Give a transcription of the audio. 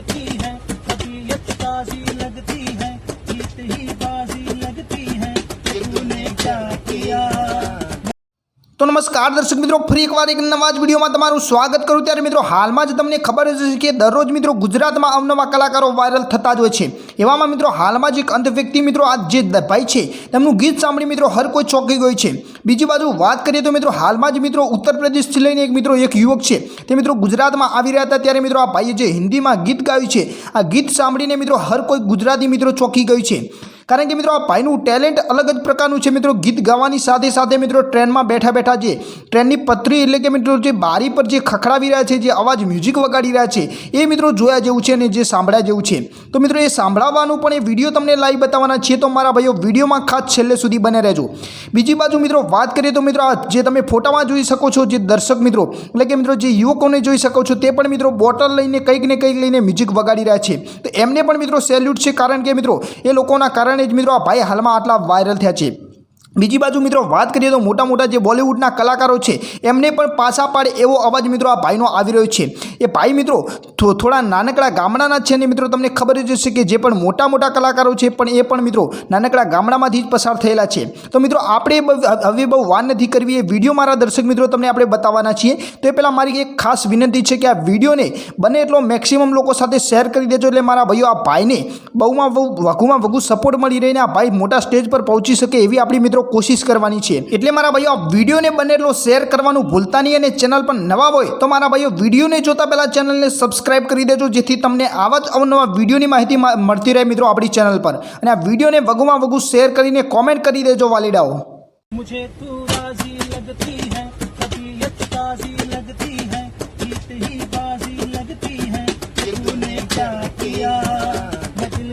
लगती है तबीयत ताजी लगती है जीत ही बाजी लगती है तूने क्या किया તો નમસ્કાર, દર્શક મિત્રો, ફરી એકવાર એક નવા જ વિડીયોમાં તમારું સ્વાગત કરું. ત્યારે મિત્રો, હાલમાં જ તમને ખબર હશે કે દરરોજ મિત્રો ગુજરાતમાં અવનવા કલાકારો વાયરલ થતા જ હોય છે. એવામાં મિત્રો, હાલમાં જ એક અંધ વ્યક્તિ મિત્રો, આ જે ભાઈ છે, તેમનું ગીત સાંભળી મિત્રો હર કોઈ ચોંકી ગયું છે. બીજી બાજુ વાત કરીએ તો મિત્રો, હાલમાં જ મિત્રો ઉત્તર પ્રદેશથી લઈને એક મિત્રો, એક યુવક છે. તે મિત્રો ગુજરાતમાં આવી રહ્યા હતા, ત્યારે મિત્રો આ ભાઈએ જે હિન્દીમાં ગીત ગાયું છે, આ ગીત સાંભળીને મિત્રો હર કોઈ ગુજરાતી મિત્રો ચોંકી ગયું છે. કારણ કે મિત્રો આ ભાઈનું ટેલેન્ટ અલગ જ પ્રકારનું છે મિત્રો. ગીત ગાવાની સાથે સાથે મિત્રો ટ્રેનમાં બેઠા બેઠા જે ટ્રેનની પતરી એટલે કે મિત્રો જે બારી પર જે ખખડાવી રહ્યા છે, જે અવાજ મ્યુઝિક વગાડી રહ્યા છે, એ મિત્રો જોયા જેવું છે અને જે સાંભળ્યા જેવું છે. તો મિત્રો એ સાંભળવાનું પણ એ વીડિયો તમને લાઈવ બતાવવાના છે તો મારા ભાઈઓ, વિડીયોમાં ખાસ છેલ્લે સુધી બને રહેજો. બીજી બાજુ મિત્રો વાત કરીએ તો મિત્રો આ જે તમે ફોટામાં જોઈ શકો છો, જે દર્શક મિત્રો, એટલે કે મિત્રો જે યુવકોને જોઈ શકો છો, તે પણ મિત્રો બોટલ લઈને કંઈક ને કંઈક લઈને મ્યુઝિક વગાડી રહ્યા છે. તો એમને પણ મિત્રો સેલ્યુટ છે. કારણ કે મિત્રો એ લોકોના કારણે જ મિત્રો આ ભાઈ હાલમાં આટલા વાયરલ થયા છે. બીજી બાજુ મિત્રો વાત કરીએ તો મોટા મોટા જે બોલિવૂડના કલાકારો છે, એમને પણ પાછા પાડે એવો અવાજ મિત્રો આ ભાઈનો આવી રહ્યો છે. એ ભાઈ મિત્રો થોડા નાનકડા ગામડાના છે ને મિત્રો તમને ખબર જ હશે કે જે પણ મોટા મોટા કલાકારો છે, પણ એ પણ મિત્રો નાનકડા ગામડામાંથી જ પસાર થયેલા છે. તો મિત્રો આપણે હવે બહુ વાર નથી કરવી, એ વીડિયો મારા દર્શક મિત્રો તમને આપણે બતાવવાના છીએ. તો એ પહેલાં મારી એક ખાસ વિનંતી છે કે આ વિડીયોને બને એટલો મેક્સિમમ લોકો સાથે શેર કરી દેજો, એટલે મારા ભાઈઓ આ ભાઈને બહુમાં બહુ વધુમાં વધુ સપોર્ટ મળી રહીને આ ભાઈ મોટા સ્ટેજ પર પહોંચી શકે એવી આપણી મિત્રો મિત્રો કોશિશ કરવાની છે. એટલે મારા ભાઈઓ, આ વિડીયોને બને એટલો શેર કરવાનું ભૂલતા નહીં અને ચેનલ પર નવા હોય, તો મારા ભાઈઓ વિડીયોને જોતા પહેલાં ચેનલને સબસ્ક્રાઈબ કરી દેજો, જેથી તમને આવા જ અવનવા વિડીયોની માહિતી મળતી રહે મિત્રો આપણી ચેનલ પર. અને આ વિડીયોને વગુમાં વગુ શેર કરીને કોમેન્ટ કરી દેજો, વાલીડાઓ. મુજે તું રાજી લગતી હૈ